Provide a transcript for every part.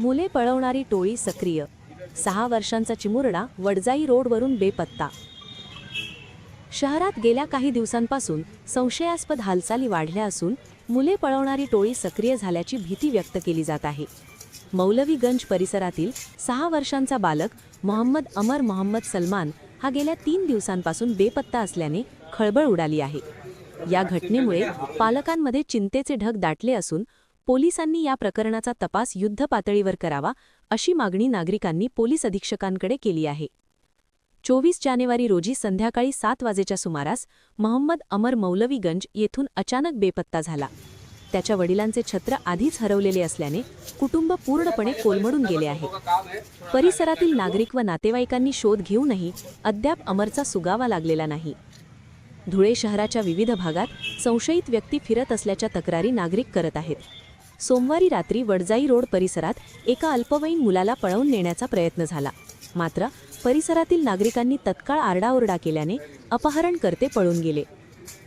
मुले पळवणारी टोळी सक्रिय. सहा वर्षांचा चिमुरडा वडजाई रोडवरून बेपत्ता. शहरात गेल्या काही दिवसांपासून संशयास्पद हालचाली वाढल्या असून मुले पळवणारी टोळी सक्रिय झाल्याची भीती व्यक्त केली जात आहे. मौलवीगंज परिसरातील सहा वर्षांचा बालक मोहम्मद अमर मोहम्मद सलमान हा गेल्या तीन दिवसांपासून बेपत्ता असल्याने खळबळ उडाली आहे. या घटनेमुळे पालकांमध्ये चिंतेचे ढग दाटले असून पोलिसांनी या प्रकरणाचा तपास युद्ध पातळीवर करावा अशी मागणी नागरिकांनी पोलीस अधीक्षकांकडे केली आहे. चोवीस जानेवारी रोजी संध्याकाळी सात वाजेच्या सुमारास मोहम्मद अमर मौलवीगंज येथून अचानक बेपत्ता झाला. त्याच्या वडिलांचे छत्र आधीच हरवलेले असल्याने कुटुंब पूर्णपणे कोलमडून गेले आहे. परिसरातील नागरिक व नातेवाईकांनी शोध घेऊनही अद्याप अमरचा सुगावा लागलेला नाही. धुळे शहराच्या विविध भागात संशयित व्यक्ती फिरत असल्याच्या तक्रारी नागरिक करत आहेत. सोमवारी रात्री वडजाई रोड परिसरात एका अल्पवयीन मुलाला पळवून नेण्याचा प्रयत्न झाला. मात्र परिसरातील नागरिकांनी तत्काळ आरडाओरडा केल्याने अपहरणकर्ते पळून गेले.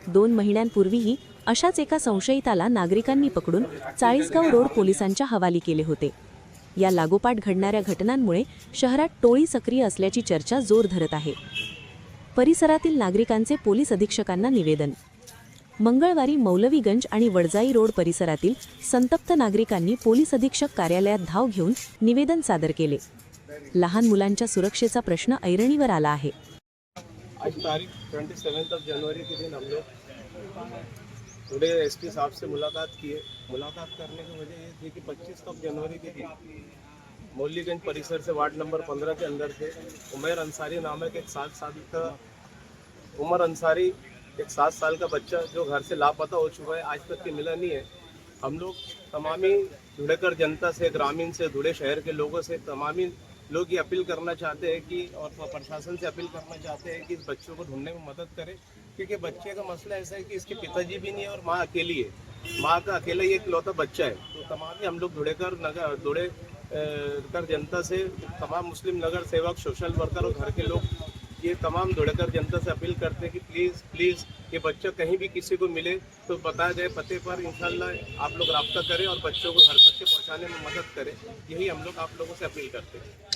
दोन महिन्यांपूर्वीही अशाच एका संशयिताला नागरिकांनी पकडून चाळीसगाव रोड पोलिसांच्या हवाली केले होते. या लागोपाठ घडणाऱ्या घटनांमुळे शहरात टोळी सक्रिय असल्याची चर्चा जोर धरत आहे. परिसरातील नागरिकांचे पोलीस अधीक्षकांना निवेदन मंगळवारी मौलवीगंज आणि वडजाई रोड परिसरातील संतप्त नागरिकांनी पोलीस अधीक्षक कार्यालयात धाव घेऊन निवेदन सादर केले. लहान मुलांच्या सुरक्षेचा प्रश्न ऐरणीवर आला आहे. आज तारीख ट्वेंटी सेवेंथ ऑफ जनवरी के दिन हम लोग थोड़े एस पी साहब से मुलाकात किए। मुलाकात करने की वजह ये थी कि 25 ऑफ जनवरी के दिन मौलीगंज परिसर से वार्ड नंबर 15 के अंदर थे। उमेर अंसारी नामक एक सात साल का उमर अंसारी एक सात साल का बच्चा जो घर से लापता हो चुका है, आज तक के मिला नहीं है। हम लोग तमामी धुड़ेकर जनता से, ग्रामीण से, धुड़े शहर के लोगों से तमामी लोग ये अपील करना चाहते हैं कि, और प्रशासन से अपील करना चाहते हैं कि इस बच्चों को ढूँढने में मदद करें, क्योंकि बच्चे का मसला ऐसा है कि इसके पिताजी भी नहीं है और माँ अकेली है। माँ का अकेला ही एक लौता बच्चा है। तो तमाम हम लोग धुड़ेकर नगर धुड़े कर जनता से, तमाम मुस्लिम नगर सेवक, सोशल वर्कर और घर के लोग ये तमाम धुड़कर जनता से अपील करते हैं कि प्लीज़ प्लीज़ ये बच्चा कहीं भी किसी को मिले तो बताया जाए, पते पर इंशाल्लाह आप लोग रब्ता करें और बच्चों को घर तक के पहुँचाने में मदद करें। यही हम लोग आप लोगों से अपील करते हैं।